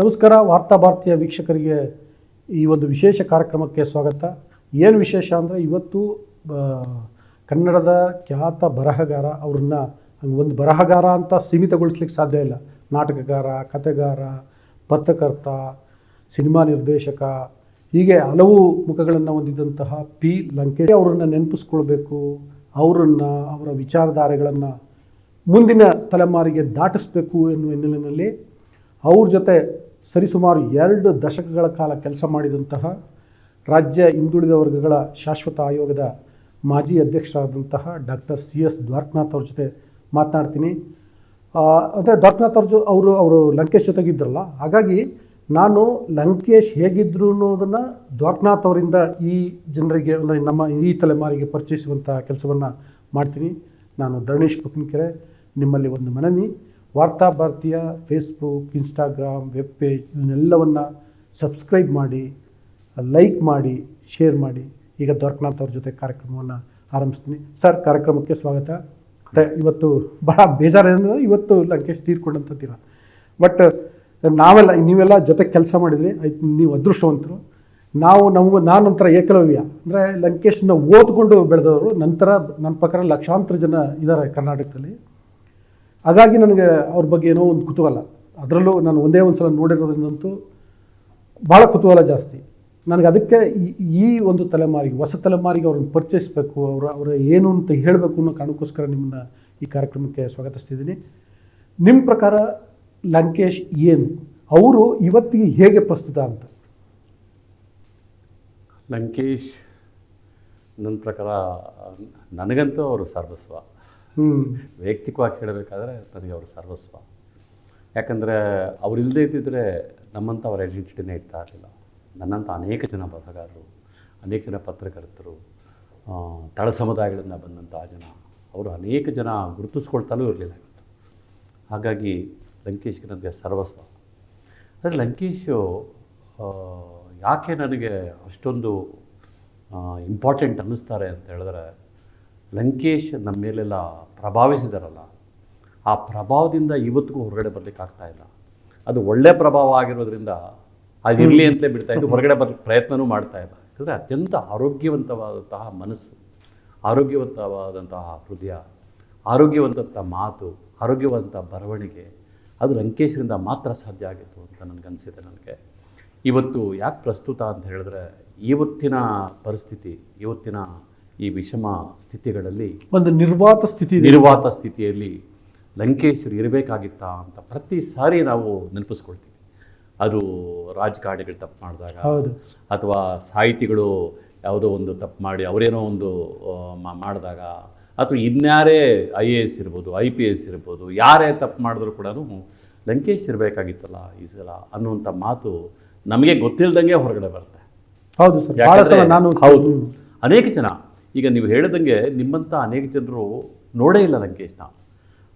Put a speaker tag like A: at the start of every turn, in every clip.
A: ನಮಸ್ಕಾರ, ವಾರ್ತಾ ಭಾರತೀಯ ವೀಕ್ಷಕರಿಗೆ ಈ ಒಂದು ವಿಶೇಷ ಕಾರ್ಯಕ್ರಮಕ್ಕೆ ಸ್ವಾಗತ. ಏನು ವಿಶೇಷ ಅಂದರೆ ಇವತ್ತು ಕನ್ನಡದ ಖ್ಯಾತ ಬರಹಗಾರ ಅವ್ರನ್ನ ಒಂದು ಬರಹಗಾರ ಅಂತ ಸೀಮಿತಗೊಳಿಸ್ಲಿಕ್ಕೆ ಸಾಧ್ಯ ಇಲ್ಲ. ನಾಟಕಗಾರ, ಕಥೆಗಾರ, ಪತ್ರಕರ್ತ, ಸಿನಿಮಾ ನಿರ್ದೇಶಕ, ಹೀಗೆ ಹಲವು ಮುಖಗಳನ್ನು ಹೊಂದಿದಂತಹ ಪಿ. ಲಂಕೇಶ್ ಅವರನ್ನು ನೆನಪಿಸ್ಕೊಳ್ಬೇಕು. ಅವರನ್ನು, ಅವರ ವಿಚಾರಧಾರೆಗಳನ್ನು ಮುಂದಿನ ತಲೆಮಾರಿಗೆ ದಾಟಿಸಬೇಕು ಎನ್ನುವ ಹಿನ್ನೆಲೆಯಲ್ಲಿ ಅವ್ರ ಜೊತೆ ಸರಿಸುಮಾರು ಎರಡು ದಶಕಗಳ ಕಾಲ ಕೆಲಸ ಮಾಡಿದಂತಹ ರಾಜ್ಯ ಹಿಂದುಳಿದ ವರ್ಗಗಳ ಶಾಶ್ವತ ಆಯೋಗದ ಮಾಜಿ ಅಧ್ಯಕ್ಷರಾದಂತಹ ಡಾಕ್ಟರ್ ಸಿ ಎಸ್ ದ್ವಾರಕನಾಥ್ ಅವ್ರ ಜೊತೆ ಮಾತನಾಡ್ತೀನಿ. ಅಂದರೆ ದ್ವಾರಕನಾಥ್ ಅವ್ರ ಅವರು ಅವರು ಲಂಕೇಶ್ ಜೊತೆಗಿದ್ರಲ್ಲ ಹಾಗಾಗಿ ನಾನು ಲಂಕೇಶ್ ಹೇಗಿದ್ರು ಅನ್ನೋದನ್ನು ದ್ವಾರಕನಾಥ್ ಅವರಿಂದ ಈ ಜನರಿಗೆ, ಅಂದರೆ ನಮ್ಮ ಈ ತಲೆಮಾರಿಗೆ ಪರಿಚಯಿಸುವಂಥ ಕೆಲಸವನ್ನು ಮಾಡ್ತೀನಿ. ನಾನು ಧರಣೇಶ್ ಪುಕ್ಕಿನಕೆರೆ ನಿಮ್ಮಲ್ಲಿ ಒಂದು ಮನವಿ. ವಾರ್ತಾ ಭಾರತೀಯ ಫೇಸ್ಬುಕ್ ಇನ್ಸ್ಟಾಗ್ರಾಮ್ ವೆಬ್ ಪೇಜ್ ಇದನ್ನೆಲ್ಲವನ್ನು ಸಬ್ಸ್ಕ್ರೈಬ್ ಮಾಡಿ ಲೈಕ್ ಮಾಡಿ ಶೇರ್ ಮಾಡಿ. ಈಗ ದ್ವಾರಕನಾಥ್ ಅವ್ರ ಜೊತೆ ಕಾರ್ಯಕ್ರಮವನ್ನು ಆರಂಭಿಸ್ತೀನಿ. ಸರ್ ಕಾರ್ಯಕ್ರಮಕ್ಕೆ ಸ್ವಾಗತ. ಇವತ್ತು ಬಹಳ ಬೇಜಾರೇನೆಂದರೆ ಇವತ್ತು ಲಂಕೇಶ್ ತೀರ್ಕೊಂಡಂತ ದಿನ ಬಟ್ ನಾವೆಲ್ಲ, ನೀವೆಲ್ಲ ಜೊತೆ ಕೆಲಸ ಮಾಡಿದ್ರಿ, ಆಯ್ತು, ನೀವು ಅದೃಷ್ಟವಂತರು. ನಾವು ನಮ್ಮ ನಾನೊಂಥರ ಏಕಲವ್ಯ. ಅಂದರೆ ಲಂಕೇಶ್ನ ಓದ್ಕೊಂಡು ಬೆಳೆದವರು, ನಂತರ, ನನ್ನ ಪ್ರಕಾರ ಲಕ್ಷಾಂತರ ಜನ ಇದ್ದಾರೆ ಕರ್ನಾಟಕದಲ್ಲಿ. ಹಾಗಾಗಿ ನನಗೆ ಅವ್ರ ಬಗ್ಗೆ ಏನೋ ಒಂದು ಕುತೂಹಲ. ಅದರಲ್ಲೂ ನಾನು ಒಂದೇ ಒಂದು ಸಲ ನೋಡಿರೋದ್ರಿಂದಂತೂ ಭಾಳ ಕುತೂಹಲ ಜಾಸ್ತಿ. ನನಗೆ ಅದಕ್ಕೆ ಈ- ಒಂದು ತಲೆಮಾರಿಗೆ, ಹೊಸ ತಲೆಮಾರಿಗೆ ಅವ್ರನ್ನ ಪರಿಚಯಿಸಬೇಕು, ಅವರ ಅವರ ಏನು ಅಂತ ಹೇಳಬೇಕು ಅನ್ನೋ ಕಾರಣಕ್ಕೋಸ್ಕರ ನಿಮ್ಮನ್ನ ಈ ಕಾರ್ಯಕ್ರಮಕ್ಕೆ ಸ್ವಾಗತಿಸ್ತಿದ್ದೀನಿ. ನಿಮ್ಮ ಪ್ರಕಾರ ಲಂಕೇಶ್ ಏನು? ಅವರು ಇವತ್ತಿಗೆ ಹೇಗೆ ಪ್ರಸ್ತುತ ಅಂತ?
B: ಲಂಕೇಶ್, ನನ್ನ ಪ್ರಕಾರ, ನನಗಂತೂ ಅವರು ಸರ್ವಸ್ವ. ವೈಯಕ್ತಿಕವಾಗಿ ಹೇಳಬೇಕಾದ್ರೆ ನನಗೆ ಅವರು ಸರ್ವಸ್ವ. ಯಾಕಂದರೆ ಅವ್ರು ಇಲ್ಲದೇ ಇದ್ದಿದ್ದರೆ ನಮ್ಮಂಥ ಅವ್ರ ಐಡೆಂಟಿಟಿನೇ ಇರ್ತಾ ಇರಲಿಲ್ಲ. ನನ್ನಂಥ ಅನೇಕ ಜನ ಬರಹಗಾರರು, ಅನೇಕ ಜನ ಪತ್ರಕರ್ತರು ತಳ ಸಮುದಾಯಗಳಿಂದ ಬಂದಂಥ ಜನ, ಅವರು ಅನೇಕ ಜನ ಗುರುತಿಸ್ಕೊಳ್ತಲೂ ಇರಲಿಲ್ಲ ಇವತ್ತು. ಹಾಗಾಗಿ ಲಂಕೇಶ್ಗೆ ನನಗೆ ಸರ್ವಸ್ವ. ಆದರೆ ಲಂಕೇಶು ಯಾಕೆ ನನಗೆ ಅಷ್ಟೊಂದು ಇಂಪಾರ್ಟೆಂಟ್ ಅನ್ನಿಸ್ತಾರೆ ಅಂತ ಹೇಳಿದ್ರೆ ಲಂಕೇಶ್ ನಮ್ಮ ಮೇಲೆಲ್ಲ ಪ್ರಭಾವಿಸಿದಾರಲ್ಲ ಆ ಪ್ರಭಾವದಿಂದ ಇವತ್ತಿಗೂ ಹೊರಗಡೆ ಬರಲಿಕ್ಕೆ ಆಗ್ತಾಯಿಲ್ಲ ಇಲ್ಲ. ಅದು ಒಳ್ಳೆ ಪ್ರಭಾವ ಆಗಿರೋದ್ರಿಂದ ಅದು ಇರಲಿ ಅಂತಲೇ ಬಿಡ್ತಾ ಇದ್ದು ಹೊರಗಡೆ ಬರಲಿಕ್ಕೆ ಪ್ರಯತ್ನವೂ ಮಾಡ್ತಾ ಇಲ್ಲ. ಯಾಕಂದರೆ ಅತ್ಯಂತ ಆರೋಗ್ಯವಂತವಾದಂತಹ ಮನಸ್ಸು ಆರೋಗ್ಯವಂತವಾದಂತಹ ಹೃದಯ ಆರೋಗ್ಯವಂತ ಮಾತು ಆರೋಗ್ಯವಂತ ಬರವಣಿಗೆ ಅದು ಲಂಕೇಶ್ರಿಂದ ಮಾತ್ರ ಸಾಧ್ಯ ಆಗಿತ್ತು ಅಂತ ನನಗನ್ಸಿದೆ ನನಗೆ. ಇವತ್ತು ಯಾಕೆ ಪ್ರಸ್ತುತ ಅಂತ ಹೇಳಿದ್ರೆ ಇವತ್ತಿನ ಪರಿಸ್ಥಿತಿ ಇವತ್ತಿನ ಈ ವಿಷಮ ಸ್ಥಿತಿಗಳಲ್ಲಿ
A: ಒಂದು ನಿರ್ವಾತ ಸ್ಥಿತಿ
B: ನಿರ್ವಾತ ಸ್ಥಿತಿಯಲ್ಲಿ ಲಂಕೇಶ್ವರ್ ಇರಬೇಕಾಗಿತ್ತಾ ಅಂತ ಪ್ರತಿ ಸಾರಿ ನಾವು ನೆನಪಿಸ್ಕೊಳ್ತೀವಿ. ಅದು ರಾಜಕಾರಣಿಗಳು ತಪ್ಪು ಮಾಡಿದಾಗ
A: ಹೌದು.
B: ಅಥವಾ ಸಾಹಿತಿಗಳು ಯಾವುದೋ ಒಂದು ತಪ್ಪು ಮಾಡಿ ಅವರೇನೋ ಒಂದು ಮಾಡಿದಾಗ ಅಥವಾ ಇನ್ಯಾರೇ ಐ ಎ ಎಸ್ ಇರ್ಬೋದು ಐ ಪಿ ಎಸ್ ಇರ್ಬೋದು ಯಾರೇ ತಪ್ಪು ಮಾಡಿದ್ರು ಕೂಡ ಲಂಕೇಶ್ ಇರಬೇಕಾಗಿತ್ತಲ್ಲ ಈ ಸಲ ಅನ್ನುವಂಥ ಮಾತು ನಮಗೆ ಗೊತ್ತಿಲ್ಲದಂಗೆ ಹೊರಗಡೆ ಬರುತ್ತೆ.
A: ಹೌದು ಸರ್. ನಾನು
B: ಹೌದು. ಅನೇಕ ಜನ ಈಗ ನೀವು ಹೇಳಿದಂಗೆ ನಿಮ್ಮಂಥ ಅನೇಕ ಜನರು ನೋಡೇ ಇಲ್ಲ ಲಂಕೇಶ್ನ.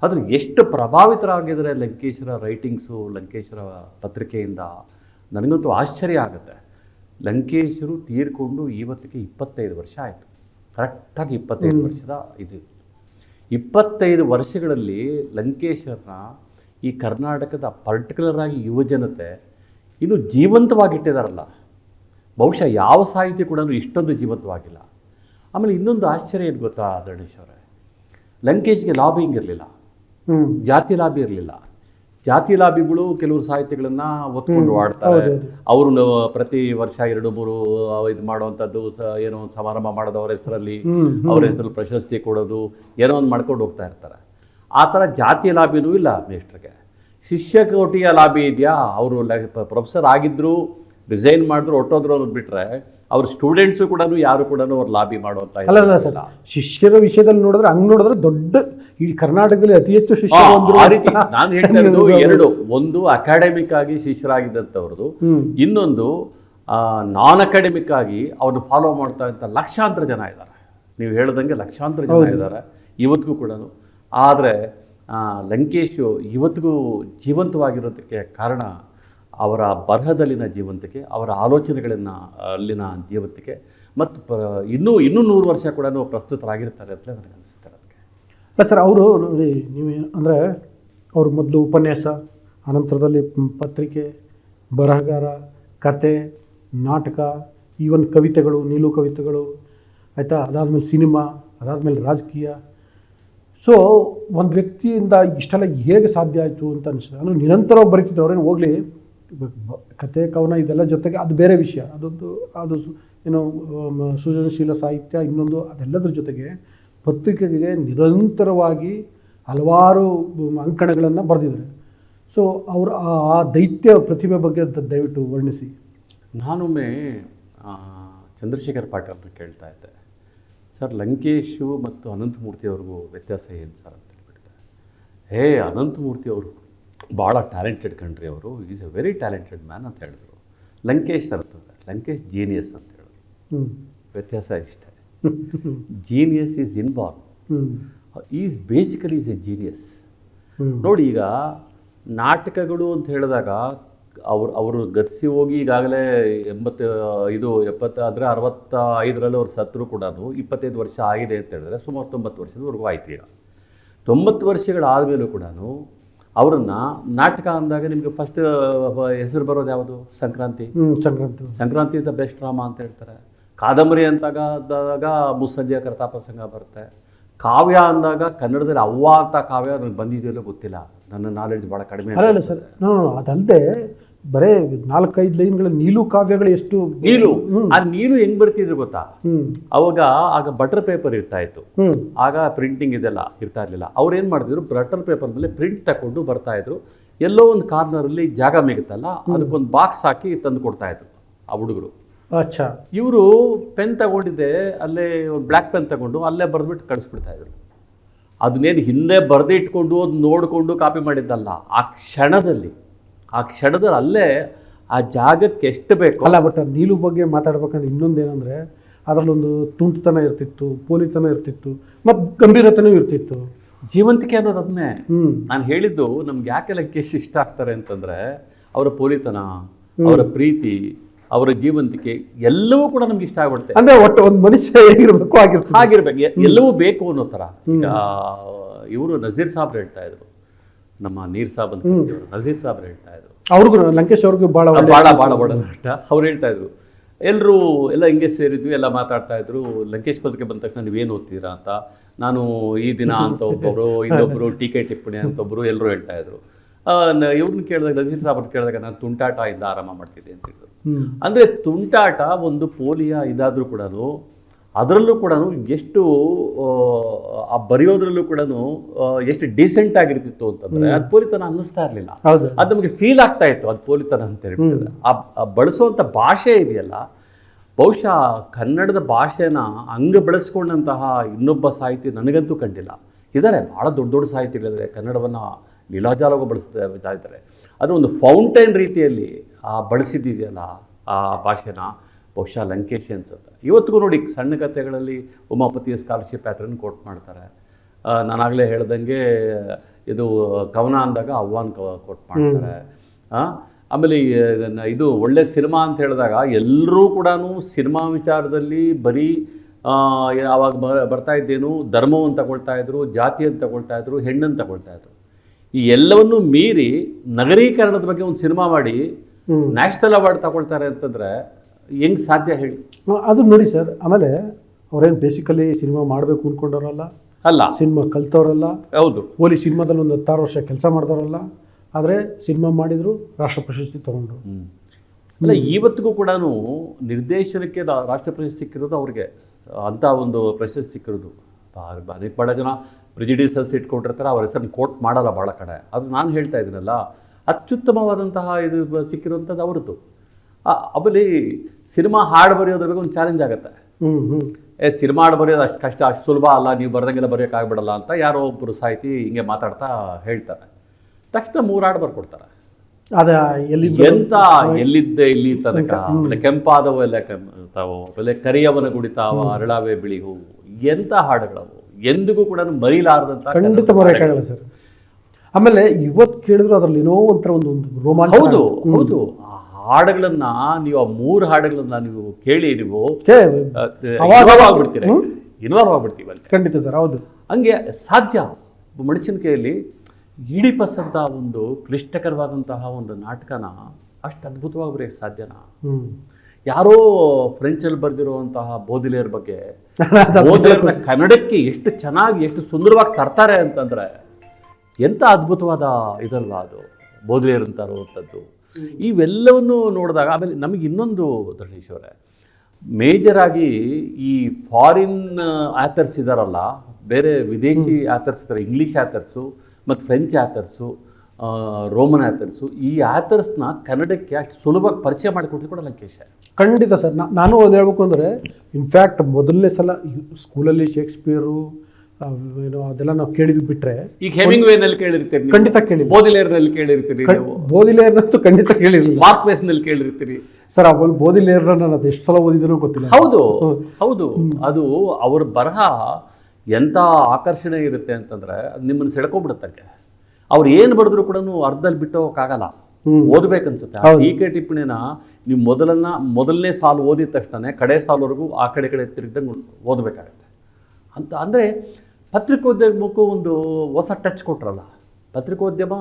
B: ಆದರೆ ಎಷ್ಟು ಪ್ರಭಾವಿತರಾಗಿದ್ದಾರೆ ಲಂಕೇಶ್ವರ ರೈಟಿಂಗ್ಸು ಲಂಕೇಶ್ವರ ಪತ್ರಿಕೆಯಿಂದ. ನನಗಂತೂ ಆಶ್ಚರ್ಯ ಆಗುತ್ತೆ. ಲಂಕೇಶರು ತೀರ್ಕೊಂಡು ಇವತ್ತಿಗೆ ಇಪ್ಪತ್ತೈದು ವರ್ಷ ಆಯಿತು. ಕರೆಕ್ಟಾಗಿ ಇಪ್ಪತ್ತೈದು ವರ್ಷದ ಇದು. ಇಪ್ಪತ್ತೈದು ವರ್ಷಗಳಲ್ಲಿ ಲಂಕೇಶ್ವರನ ಈ ಕರ್ನಾಟಕದ ಪರ್ಟಿಕ್ಯುಲರಾಗಿ ಯುವಜನತೆ ಇನ್ನು ಜೀವಂತವಾಗಿಟ್ಟಿದಾರಲ್ಲ. ಬಹುಶಃ ಯಾವ ಸಾಹಿತ್ಯ ಕೂಡ ಇಷ್ಟೊಂದು ಜೀವಂತವಾಗಿಲ್ಲ. ಆಮೇಲೆ ಇನ್ನೊಂದು ಆಶ್ಚರ್ಯ ಏನು ಗೊತ್ತಾ ಧರಣೇಶ್ ಅವರೇ? ಲಂಕೇಶ್ಗೆ ಲಾಬಿಂಗ್ ಇರಲಿಲ್ಲ ಜಾತಿ ಲಾಬಿ ಇರಲಿಲ್ಲ. ಜಾತಿ ಲಾಬಿಗಳು ಕೆಲವು ಸಾಹಿತ್ಯಗಳನ್ನು ಒತ್ಕೊಂಡು ಆಡ್ತಾರೆ. ಅವರು ಪ್ರತಿ ವರ್ಷ ಎರಡು ಮೂರು ಇದು ಮಾಡುವಂಥದ್ದು ಸ ಏನೋ ಒಂದು ಸಮಾರಂಭ ಮಾಡೋದು ಅವ್ರ ಹೆಸರಲ್ಲಿ. ಅವ್ರ ಹೆಸರಲ್ಲಿ ಪ್ರಶಸ್ತಿ ಕೊಡೋದು ಏನೋ ಒಂದು ಮಾಡ್ಕೊಂಡು ಹೋಗ್ತಾ ಇರ್ತಾರೆ. ಆ ಥರ ಜಾತಿ ಲಾಬಿನೂ ಇಲ್ಲ ಮೇಷ್ಟ್ರಿಗೆ. ಶಿಷ್ಯಕೋಟಿಯ ಲಾಬಿ ಇದೆಯಾ? ಅವರು ಪ್ರೊಫೆಸರ್ ಆಗಿದ್ರು ರಿಸೈನ್ ಮಾಡಿದ್ರು ಹೊಟ್ಟೋದ್ರು ಅನ್ನೋದು ಬಿಟ್ಟರೆ ಅವ್ರ ಸ್ಟೂಡೆಂಟ್ಸು ಕೂಡ ಯಾರು ಕೂಡ ಅವ್ರು ಲಾಬಿ ಮಾಡುವಂತ
A: ಅಲ್ಲ ಅಲ್ಲ ಸರ್ ಶಿಷ್ಯರ ವಿಷಯದಲ್ಲಿ ನೋಡಿದ್ರೆ ಹಂಗ್ ನೋಡಿದ್ರೆ ದೊಡ್ಡ ಈ ಕರ್ನಾಟಕದಲ್ಲಿ ಅತಿ ಹೆಚ್ಚು ಶಿಷ್ಯರು
B: ರೀತಿ ನಾನು ಹೇಳ್ತಾ ಇರೋದು ಎರಡು ಒಂದು ಅಕಾಡೆಮಿಕ್ ಆಗಿ ಶಿಷ್ಯರಾಗಿದ್ದಂಥವ್ರದ್ದು ಇನ್ನೊಂದು ನಾನ್ ಅಕಾಡೆಮಿಕ್ ಆಗಿ ಅವ್ರನ್ನ ಫಾಲೋ ಮಾಡ್ತಾ ಇದ್ದ ಲಕ್ಷಾಂತರ ಜನ ಇದ್ದಾರೆ. ನೀವು ಹೇಳ್ದಂಗೆ ಲಕ್ಷಾಂತರ ಜನ ಇದ್ದಾರೆ ಇವತ್ತಿಗೂ ಕೂಡ ಆದರೆ ಲಂಕೇಶು ಇವತ್ತಿಗೂ ಜೀವಂತವಾಗಿರೋದಕ್ಕೆ ಕಾರಣ ಅವರ ಬರಹದಲ್ಲಿನ ಜೀವಂತಿಕೆ, ಅವರ ಆಲೋಚನೆಗಳನ್ನು ಅಲ್ಲಿನ ಜೀವಂತಿಕೆ ಮತ್ತು ಪ, ಇನ್ನೂ ಇನ್ನೂ ನೂರು ವರ್ಷ ಕೂಡ ಪ್ರಸ್ತುತರಾಗಿರ್ತಾರೆ ಅಂತ ನನಗೆ ಅನಿಸುತ್ತೆ ನನಗೆ.
A: ಅಲ್ಲ ಸರ್, ಅವರು ನೋಡಿ, ನೀವು ಅಂದರೆ ಅವರು ಮೊದಲು ಉಪನ್ಯಾಸ, ಅನಂತರದಲ್ಲಿ ಪತ್ರಿಕೆ, ಬರಹಗಾರ, ಕತೆ, ನಾಟಕ, ಈವನ್ ಕವಿತೆಗಳು, ನೀಲು ಕವಿತೆಗಳು, ಆಯಿತಾ? ಅದಾದಮೇಲೆ ಸಿನಿಮಾ, ಅದಾದಮೇಲೆ ರಾಜಕೀಯ. ಸೊ ಒಂದು ವ್ಯಕ್ತಿಯಿಂದ ಇಷ್ಟೆಲ್ಲ ಹೇಗೆ ಸಾಧ್ಯ ಆಯಿತು ಅಂತ ಅನಿಸ್ತದೆ ಅಂದರೆ ನಿರಂತರವಾಗಿ ಬರೀತಿದ್ರು ಅವ್ರೇನು ಹೋಗಲಿ. ಕತೆ ಕವನ ಇದೆಲ್ಲ ಜೊತೆಗೆ ಅದು ಬೇರೆ ವಿಷಯ. ಅದೊಂದು, ಅದು ಏನು ಸೃಜನಶೀಲ ಸಾಹಿತ್ಯ, ಇನ್ನೊಂದು, ಅದೆಲ್ಲದರ ಜೊತೆಗೆ ಪತ್ರಿಕೆಗೆ ನಿರಂತರವಾಗಿ ಹಲವಾರು ಅಂಕಣಗಳನ್ನು ಬರೆದಿದ್ದಾರೆ. ಸೊ, ಅವರ, ಆ- ದೈತ್ಯ ಪ್ರತಿಭೆ ಬಗ್ಗೆ ದಯವಿಟ್ಟು ವರ್ಣಿಸಿ.
B: ನಾನೊಮ್ಮೆ ಚಂದ್ರಶೇಖರ್ ಪಾಟೀಲ್ ಅವ್ರನ್ನ ಕೇಳ್ತಾ ಇದ್ದೆ. ಸರ್, ಲಂಕೇಶು ಮತ್ತು ಅನಂತಮೂರ್ತಿ ಅವ್ರಿಗೂ ವ್ಯತ್ಯಾಸ ಏನು ಸರ್? ಅಂತ ಹೇಳ್ಬಿಡ್ತಾರೆ ಹೇ, ಅನಂತಮೂರ್ತಿ ಅವರು ಭಾಳ ಟ್ಯಾಲೆಂಟೆಡ್ ಕಂಟ್ರಿ ಅವರು. Is a very talented man ಅಂತ ಹೇಳಿದ್ರು. ಲಂಕೇಶ್ ಸರ್ ಅಂತಂದ್ರೆ ಲಂಕೇಶ್ ಜೀನಿಯಸ್ ಅಂತ ಹೇಳಿದ್ರು. ವ್ಯತ್ಯಾಸ ಇಷ್ಟೇ. Genius is inborn is basically is a genius ನೋಡಿ ಈಗ ನಾಟಕಗಳು ಅಂತ ಹೇಳಿದಾಗ ಅವ್ರು ಅವರು ಗತಿಸಿ ಹೋಗಿ ಈಗಾಗಲೇ ಎಂಬತ್ತು ಇದು ಎಪ್ಪತ್ತು ಅಂದರೆ ಅರವತ್ತ ಐದರಲ್ಲಿ ಅವ್ರು ಸತ್ರು ಕೂಡ ಇಪ್ಪತ್ತೈದು ವರ್ಷ ಆಗಿದೆ ಅಂತ ಹೇಳಿದ್ರೆ ಸುಮಾರು ತೊಂಬತ್ತು ವರ್ಷದವರೆಗೂ ಆಯ್ತು ಈಗ. ತೊಂಬತ್ತು ವರ್ಷಗಳಾದಮೇಲೂ ಕೂಡ ಅವರನ್ನು ನಾಟಕ ಅಂದಾಗ ನಿಮಗೆ ಫಸ್ಟ್ ಹೆಸರು ಬರೋದು ಯಾವುದು? Sankranti.
A: Sankranti.
B: Sankranti is the best drama ಅಂತ ಹೇಳ್ತಾರೆ. ಕಾದಂಬರಿ ಅಂತಾಗ ಮುಸ್ಸಂಜೆಯ ಕರ್ತಾಪ ಸಂಘ ಬರುತ್ತೆ. ಕಾವ್ಯ ಅಂದಾಗ ಕನ್ನಡದಲ್ಲಿ ಅವ್ವ ಅಂತ ಕಾವ್ಯ ನನಗೆ ಬಂದಿದೆಯಲ್ಲೋ ಗೊತ್ತಿಲ್ಲ. ನನ್ನ ನಾಲೆಡ್ಜ್ ಭಾಳ ಕಡಿಮೆ
A: ಅಲ್ಲ ಸರ್ ಅದಲ್ಲದೆ ಬರೇ ನಾಲ್ಕೈದು ಲೈನ್ಗಳ ನೀಲು ಕಾವ್ಯಗಳು ಎಷ್ಟು
B: ನೀಲು. ಆ ನೀಲು ಹೆಂಗ್ ಬರ್ತಿದ್ರು ಗೊತ್ತಾ? ಅವಾಗ ಆಗ ಬಟರ್ ಪೇಪರ್ ಇರ್ತಾ ಇತ್ತು. ಆಗ ಪ್ರಿಂಟಿಂಗ್ ಇದೆಲ್ಲ ಇರ್ತಾ ಇರಲಿಲ್ಲ. ಅವ್ರು ಏನು ಮಾಡ್ತಿದ್ರು? ಬಟರ್ ಪೇಪರ್ ಮೇಲೆ ಪ್ರಿಂಟ್ ತಗೊಂಡು ಬರ್ತಾ ಇದ್ರು. ಎಲ್ಲೋ ಒಂದು ಕಾರ್ನರ್ ಅಲ್ಲಿ ಜಾಗ ಮಿಗುತ್ತಲ್ಲ ಅದಕ್ಕೊಂದು ಬಾಕ್ಸ್ ಹಾಕಿ ತಂದು ಕೊಡ್ತಾ ಇದ್ರು ಆ ಹುಡುಗರು.
A: ಅಚ್ಚಾ.
B: ಇವರು ಪೆನ್ ತಗೊಂಡಿದ್ದೆ ಅಲ್ಲೇ ಒಂದು ಬ್ಲ್ಯಾಕ್ ಪೆನ್ ತಗೊಂಡು ಅಲ್ಲೇ ಬರೆದ್ಬಿಟ್ಟು ಕಳಿಸ್ಬಿಡ್ತಾ ಇದ್ರು. ಅದನ್ನೇನು ಹಿಂದೆ ಬರೆದಿಟ್ಕೊಂಡು ಅದು ನೋಡಿಕೊಂಡು ಕಾಪಿ ಮಾಡಿದ್ದಲ್ಲ ಆ ಕ್ಷಣದಲ್ಲಿ. ಆ ಕ್ಷಣದಲ್ಲಿ ಅಲ್ಲೇ ಆ ಜಾಗಕ್ಕೆ ಎಷ್ಟು ಬೇಕೋ
A: ಅಲ್ಲ ಬಟ್ ನೀಲು ಬಗ್ಗೆ ಮಾತಾಡ್ಬೇಕಂದ್ರೆ ಇನ್ನೊಂದೇನೆಂದರೆ ಅದರಲ್ಲೊಂದು ತುಂಟುತನ ಇರ್ತಿತ್ತು ಪೋಲಿತನ ಇರ್ತಿತ್ತು ಮತ್ತು ಗಂಭೀರತನೂ ಇರ್ತಿತ್ತು.
B: ಜೀವಂತಿಕೆ ಅನ್ನೋದು ಅದನ್ನೇ. ನಾನು ಹೇಳಿದ್ದು ನಮ್ಗೆ ಯಾಕೆ ಲಂಕೇಶ್ ಇಷ್ಟ ಆಗ್ತಾರೆ ಅಂತಂದರೆ ಅವರ ಪೋಲಿತನ ಅವರ ಪ್ರೀತಿ ಅವರ ಜೀವಂತಿಕೆ ಎಲ್ಲವೂ ಕೂಡ ನಮ್ಗೆ ಇಷ್ಟ ಆಗ್ಬಿಡುತ್ತೆ.
A: ಅಂದರೆ ಒಟ್ಟು ಒಂದು ಮನುಷ್ಯ ಹೇಗಿರ್ಬೇಕು ಆಗಿರ್ತದೆ
B: ಆಗಿರ್ಬೇಕು ಎಲ್ಲವೂ ಬೇಕು ಅನ್ನೋ ಥರ. ಈಗ ಇವರು ನಜೀರ್ ಸಾಬ್ರು ಹೇಳ್ತಾ ಇದ್ರು. ನಮ್ಮ ನೀರ್ ಸಾಬ್ ಅಂತ ನಜೀರ್ ಸಾಬ್ರು ಹೇಳ್ತಾ ಇದ್ರು.
A: ಅವ್ರಿಗೂ ಲಂಕೇಶ್ ಅವ್ರಿಗೂ ಭಾಳ ಒಳ್ಳೆ
B: ಭಾಳ ಭಾಳ ಒಳ್ಳೆ ನಟ. ಅವ್ರು ಹೇಳ್ತಾ ಇದ್ರು ಎಲ್ಲರೂ ಎಲ್ಲ ಹಿಂಗೆ ಸೇರಿದ್ವಿ ಎಲ್ಲ ಮಾತಾಡ್ತಾ ಇದ್ರು. ಲಂಕೇಶ್ ಪದಕ್ಕೆ ಬಂದ ತಕ್ಷಣ ನೀವೇನು ಓದ್ತೀರಾ ಅಂತ. ನಾನು ಈ ದಿನ ಅಂತ ಒಬ್ಬೊಬ್ರು ಇನ್ನೊಬ್ಬರು ಟೀಕೆ ಟಿಪ್ಪಣಿ ಅಂತ ಒಬ್ಬರು ಎಲ್ಲರೂ ಹೇಳ್ತಾ ಇದ್ರು. ಇವ್ರನ್ನ ಕೇಳಿದಾಗ ನಜೀರ್ ಸಾಬ್ ಕೇಳಿದಾಗ ನಾನು ತುಂಟಾಟ ಇಂದ ಆರಾಮ ಮಾಡ್ತಿದ್ದೆ ಅಂತ ಹೇಳಿದ್ರು. ಅಂದರೆ ತುಂಟಾಟ ಒಂದು ಪೋಲಿಯ ಇದಾದರೂ ಕೂಡ ಅದರಲ್ಲೂ ಕೂಡ ಎಷ್ಟು ಆ, ಬರೆಯೋದ್ರಲ್ಲೂ ಕೂಡ ಎಷ್ಟು ಡೀಸೆಂಟ್ ಆಗಿರ್ತಿತ್ತು ಅಂತಂದ್ರೆ ಅದು ಪೋಲಿತನ ಅನ್ನಿಸ್ತಾ ಇರಲಿಲ್ಲ. ಅದು ನಮಗೆ ಫೀಲ್ ಆಗ್ತಾ ಇತ್ತು ಅದು ಪೋಲಿತನ ಅಂತ ಹೇಳ್ಬಿಟ್ಟಿದೆ ಆ ಬಳಸುವಂಥ ಭಾಷೆ ಇದೆಯಲ್ಲ ಬಹುಶಃ ಕನ್ನಡದ ಭಾಷೆನ ಹಂಗೆ ಬಳಸ್ಕೊಂಡಂತಹ ಇನ್ನೊಬ್ಬ ಸಾಹಿತಿ ನನಗಂತೂ ಕಂಡಿಲ್ಲ. ಇದ್ದಾರೆ ಭಾಳ ದೊಡ್ಡ ದೊಡ್ಡ ಸಾಹಿತಿಗಳಿದ್ದಾರೆ ಕನ್ನಡವನ್ನು ಲೀಲಾಜಾಲವಾಗಿ ಬಳಸ್ತಾ ಇದ್ದಾರೆ. ಅದು ಒಂದು ಫೌಂಟೈನ್ ರೀತಿಯಲ್ಲಿ ಆ ಬಳಸಿದ್ದಿದೆಯಲ್ಲ ಆ ಭಾಷೆನ. ಬಹುಶಃ ಲಂಕೇಶಿ ಅನ್ಸುತ್ತೆ. ಇವತ್ತಿಗೂ ನೋಡಿ ಸಣ್ಣ ಕಥೆಗಳಲ್ಲಿ ಉಮಾಪತಿಯ ಸ್ಕಾಲರ್ಶಿಪ್ ಪ್ಯಾಟ್ರನ್ ಕೋಟ್ ಮಾಡ್ತಾರೆ. ನಾನಾಗಲೇ ಹೇಳ್ದಂಗೆ ಇದು ಕವನ ಅಂದಾಗ ಅವ್ವಾನ್ ಕೋಟ್ ಮಾಡ್ತಾರೆ. ಆ, ಆಮೇಲೆ ಇದನ್ನ- ಇದು ಒಳ್ಳೆ ಸಿನಿಮಾ ಅಂತ ಹೇಳಿದಾಗ ಎಲ್ಲರೂ ಕೂಡ ಸಿನಿಮಾ ವಿಚಾರದಲ್ಲಿ ಬರೀ ಆವಾಗ ಬರ್ತಾ ಇದ್ದೇನು ಧರ್ಮವನ್ನು ತಗೊಳ್ತಾ ಇದ್ರು ಜಾತಿಯನ್ನು ತಗೊಳ್ತಾ ಇದ್ರು ಹೆಣ್ಣನ್ನು ತಗೊಳ್ತಾ ಇದ್ರು. ಈ ಎಲ್ಲವನ್ನೂ ಮೀರಿ ನಗರೀಕರಣದ ಬಗ್ಗೆ ಒಂದು ಸಿನಿಮಾ ಮಾಡಿ. ನ್ಯಾಷನಲ್ ಅವಾರ್ಡ್ ತಗೊಳ್ತಾರೆ ಅಂತಂದ್ರೆ ಹೆಂಗ್ ಸಾಧ್ಯ ಹೇಳಿ.
A: ಅದು ನೋಡಿ ಸರ್ ಆಮೇಲೆ ಅವ್ರೇನು ಬೇಸಿಕಲಿ ಸಿನಿಮಾ ಮಾಡಬೇಕು ಅಂದ್ಕೊಂಡವ್ರಲ್ಲ
B: ಅಲ್ಲ.
A: ಸಿನಿಮಾ ಕಲ್ತವ್ರಲ್ಲ
B: ಹೌದು.
A: ಹೋಲಿ ಸಿನಿಮಾದಲ್ಲಿ ಒಂದು ಹತ್ತಾರು ವರ್ಷ ಕೆಲಸ ಮಾಡಿದವರಲ್ಲ ಆದರೆ ಸಿನಿಮಾ ಮಾಡಿದ್ರು ರಾಷ್ಟ್ರ ಪ್ರಶಸ್ತಿ ತೊಗೊಂಡ್ರು.
B: ಅಲ್ಲ ಇವತ್ತಿಗೂ ಕೂಡ ನಿರ್ದೇಶನಕ್ಕೆ ರಾಷ್ಟ್ರ ಪ್ರಶಸ್ತಿ ಸಿಕ್ಕಿರೋದು ಅವ್ರಿಗೆ ಅಂಥ ಒಂದು ಪ್ರಶಸ್ತಿ ಸಿಕ್ಕಿರೋದು. ಅನೇಕ ಭಾಳ ಜನ ಪ್ರಿಜಿಡಿಸಸ್ ಇಟ್ಕೊಂಡಿರ್ತಾರೆ ಅವ್ರ ಹೆಸರು ಕೋಟ್ ಮಾಡಲ್ಲ ಭಾಳ ಕಡೆ. ಅದು ನಾನು ಹೇಳ್ತಾ ಇದ್ದೀನಲ್ಲ ಅತ್ಯುತ್ತಮವಾದಂತಹ ಇದು ಸಿಕ್ಕಿರುವಂಥದ್ದು ಅವ್ರದ್ದು. ಆಮೇಲೆ ಸಿನಿಮಾ ಹಾಡು ಬರೆಯೋದ್ರ ಬಗ್ಗೆ ಒಂದು ಚಾಲೆಂಜ್ ಆಗುತ್ತೆ. ಏ ಸಿನಿಮಾ ಹಾಡು ಬರೆಯೋದು ಅಷ್ಟು ಕಷ್ಟ ಅಷ್ಟು ಸುಲಭ ಅಲ್ಲ ನೀವು ಬರ್ದಂಗೆಲ್ಲ ಬರೆಯೋಕ್ಕಾಗ್ಬಿಡಲ್ಲ ಅಂತ ಯಾರೋ ಒಬ್ಬರು ಸಾಹಿತಿ ಹಿಂಗೆ ಮಾತಾಡ್ತಾ ಹೇಳ್ತಾರೆ. ತಕ್ಷಣ ಮೂರು ಹಾಡು ಬರ್ಕೊಡ್ತಾರೆ.
A: ಅದ ಎಲ್ಲಿ
B: ಎಂತ ಎಲ್ಲಿದ್ದೆ ಇಲ್ಲಿ ತನಕ? ಆಮೇಲೆ ಕೆಂಪಾದವು ಎಲ್ಲ ಕೆಂಪಾದವು ಆಮೇಲೆ ಕರಿಯವನ ಗುಡಿತಾವ ಅರಳಾವೆ ಬಿಳಿ ಹೂವು ಎಂತ ಹಾಡುಗಳವು? ಎಂದಿಗೂ ಕೂಡ ಮರೀಲಾರದಂತ
A: ಖಂಡಿತ ಬರೋಕ್ಕಾಗಲ್ಲ ಸರ್. ಆಮೇಲೆ ಇವತ್ತು ಕೇಳಿದ್ರು ಅದರಲ್ಲಿ ಏನೋ ಒಂಥರ ಒಂದು ಒಂದು ರೋಮಾಂಚ
B: ಹೌದು ಹೌದು. ಆ ಹಾಡುಗಳನ್ನ ನೀವು ಆ ಮೂರು ಹಾಡುಗಳನ್ನ ನೀವು ಕೇಳಿ ನೀವು ಇನ್ವಾಲ್ವ್ ಆಗ್ಬಿಡ್ತೀರ. ಇನ್ವಾಲ್ವ್ ಆಗ್ಬಿಡ್ತೀವಿ ಅಲ್ಲಿ
A: ಖಂಡಿತ ಸರ್ ಹೌದು.
B: ಹಂಗೆ ಸಾಧ್ಯ. ಮಡಚಿನ ಕೈಯಲ್ಲಿ ಇಡಿಪಸ್ ಅಂತ ಒಂದು ಕ್ಲಿಷ್ಟಕರವಾದಂತಹ ಒಂದು ನಾಟಕನ ಅಷ್ಟು ಅದ್ಭುತವಾಗಿ ಬರೆಯೋಕ್ಕೆ ಸಾಧ್ಯನಾ ಯಾರೋ ಫ್ರೆಂಚಲ್ಲಿ ಬರೆದಿರುವಂತಹ ಬೋಧಿಲೇರ್ ಬಗ್ಗೆ ಕನ್ನಡಕ್ಕೆ ಎಷ್ಟು ಚೆನ್ನಾಗಿ ಎಷ್ಟು ಸುಂದರವಾಗಿ ತರ್ತಾರೆ ಅಂತಂದ್ರೆ ಎಂಥ ಅದ್ಭುತವಾದ ಇದಲ್ವಾ ಅದು? ಬೋಧಿಲೇರ್ ಅಂತ ಇರುವಂಥದ್ದು ಇವೆಲ್ಲವನ್ನು ನೋಡಿದಾಗ ಆಮೇಲೆ ನಮಗೆ ಇನ್ನೊಂದು ಧರಣೇಶ್ವರೇ ಮೇಜರಾಗಿ ಈ ಫಾರಿನ್ ಆಥರ್ಸ್ ಇದ್ದಾರಲ್ಲ ಬೇರೆ ವಿದೇಶಿ ಆಥರ್ಸ್ ಇದ್ದಾರೆ ಇಂಗ್ಲೀಷ್ ಆಥರ್ಸು ಮತ್ತು ಫ್ರೆಂಚ್ ಆಥರ್ಸು ರೋಮನ್ ಆಥರ್ಸು ಈ ಆಥರ್ಸ್ನ ಕನ್ನಡಕ್ಕೆ ಅಷ್ಟು ಸುಲಭವಾಗಿ ಪರಿಚಯ ಮಾಡಿಕೊಟ್ಟಿದ್ದು ಕೂಡ ಲಂಕೇಶ.
A: ಖಂಡಿತ ಸರ್ ನಾನು ಒಂದು ಹೇಳ್ಬೇಕು ಅಂದರೆ ಇನ್ಫ್ಯಾಕ್ಟ್ ಮೊದಲನೇ ಸಲ ಸ್ಕೂಲಲ್ಲಿ ಶೇಕ್ಸ್ಪಿಯರು ಏನೋ ಅದೆಲ್ಲ ನಾವು ಕೇಳಿದ್ವಿ ಬಿಟ್ರೆ
B: ಈಗ ಹೆಮಿಂಗ್ ವೇನಲ್ಲಿ ಕೇಳಿರ್ತೀರಿ.
A: ಖಂಡಿತ ಕೇಳಿ
B: ಬೋಧಿಲೇರ್ನಲ್ಲಿ ಕೇಳಿರ್ತೀರಿ ನೀವು.
A: ಬೋಧಿಲೇರ್ನಂತೂ ಖಂಡಿತ ಕೇಳಿರಲಿಲ್ಲ.
B: ಮಾರ್ಕ್ ವೇಸ್ನಲ್ಲಿ ಕೇಳಿರ್ತೀರಿ.
A: ಸರ್ ಅವಳು ಬೋಧಿಲೇರ್ನ ನಾನು ಅದು ಎಷ್ಟು ಸಲ ಓದಿದನೋ ಗೊತ್ತಿಲ್ಲ.
B: ಹೌದು ಹೌದು. ಅದು ಅವ್ರ ಬರಹ ಎಂಥ ಆಕರ್ಷಣೆ ಇರುತ್ತೆ ಅಂತಂದ್ರೆ ಅದು ನಿಮ್ಮನ್ನು ಸೆಳ್ಕೊಂಡ್ಬಿಡುತ್ತೆ ಅವ್ರು ಏನು ಬರೆದ್ರು ಕೂಡ ಅರ್ಧದಲ್ಲಿ ಬಿಟ್ಟು ಹೋಗೋಕ್ಕಾಗಲ್ಲ ಓದ್ಬೇಕನ್ಸುತ್ತೆ. ಟೀಕೆ ಟಿಪ್ಪಣಿನ ನೀವು ಮೊದಲನ್ನ ಮೊದಲನೇ ಸಾಲು ಓದಿದ ತಕ್ಷಣ ಕಡೆ ಸಾಲ್ವರೆಗೂ ಆ ಕಡೆ ಕಡೆ ತಿರುಗಿದಂಗೆ ಓದಬೇಕಾಗತ್ತೆ. ಅಂತ ಅಂದರೆ ಪತ್ರಿಕೋದ್ಯಮಕ್ಕೂ ಒಂದು ಹೊಸ ಟಚ್ ಕೊಟ್ರಲ್ಲ. ಪತ್ರಿಕೋದ್ಯಮ